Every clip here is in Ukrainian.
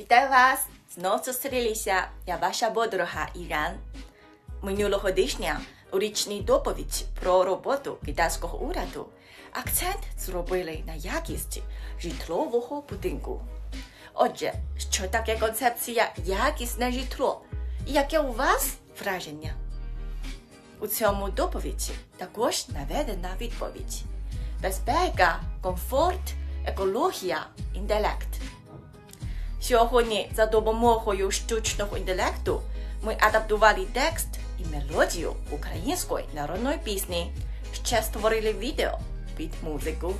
Вітаю вас! Знов зустрілися. Я ваша подруга Іран. Минулого тижня у річній доповідь про роботу китайського уряду акцент зробили на якість житлового будинку. Отже, що таке концепція якісне житло? І яке у вас враження? У цьому доповіді також наведена відповідь: безпека, комфорт, екологія, інтелект. Сьогодні за допомогою штучного інтелекту ми адаптували текст і мелодію української народної пісні. Ще створили відео під музику.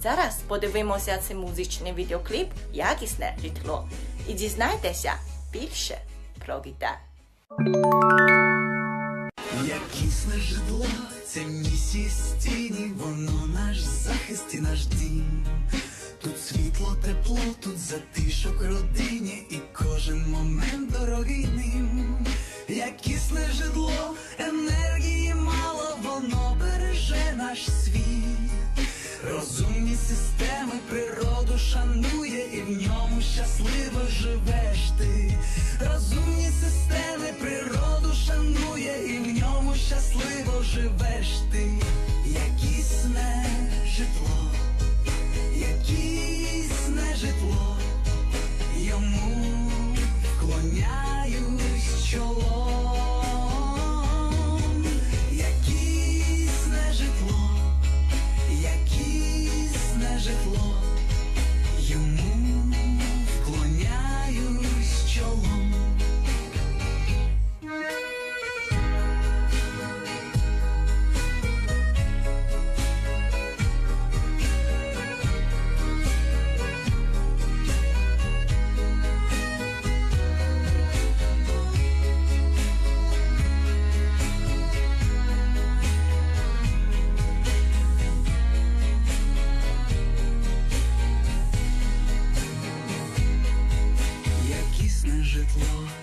Зараз подивимося цей музичний відеокліп Якісне житло і дізнайтеся більше про Китай. Якісне житло, це місії стіні, воно наш захист і наш дім. Тут світло, тепло, тут затишок родині, і кожен момент дорогий ним. Якісне житло, енергії мало, воно береже наш світ. Розумні системи природу шанує, і в ньому щасливо живеш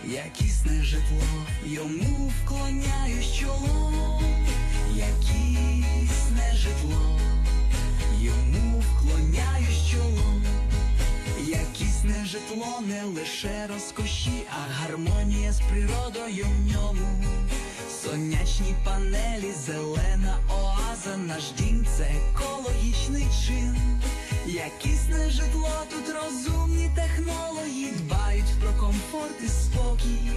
житло, якісне житло, йому вклоняюсь чолом, якісне житло, йому вклоняюсь чолом, якісне житло не лише розкоші, а гармонія з природою в ньому. Сонячні панелі, зелена оаза, наш дім це екологічний чин. Якісне житло, тут розумні технології дбають про комфорт і спокій.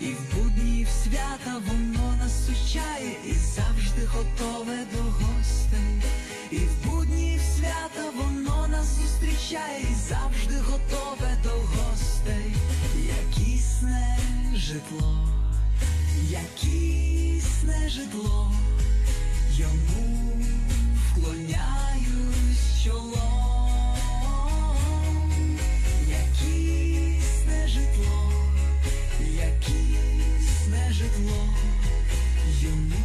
І в будні, в свята воно нас сучає і завжди готове до гостей. І в будні, в свята воно нас зустрічає і завжди готове до гостей. Якісне житло, якісне житло, йому чолом. you need.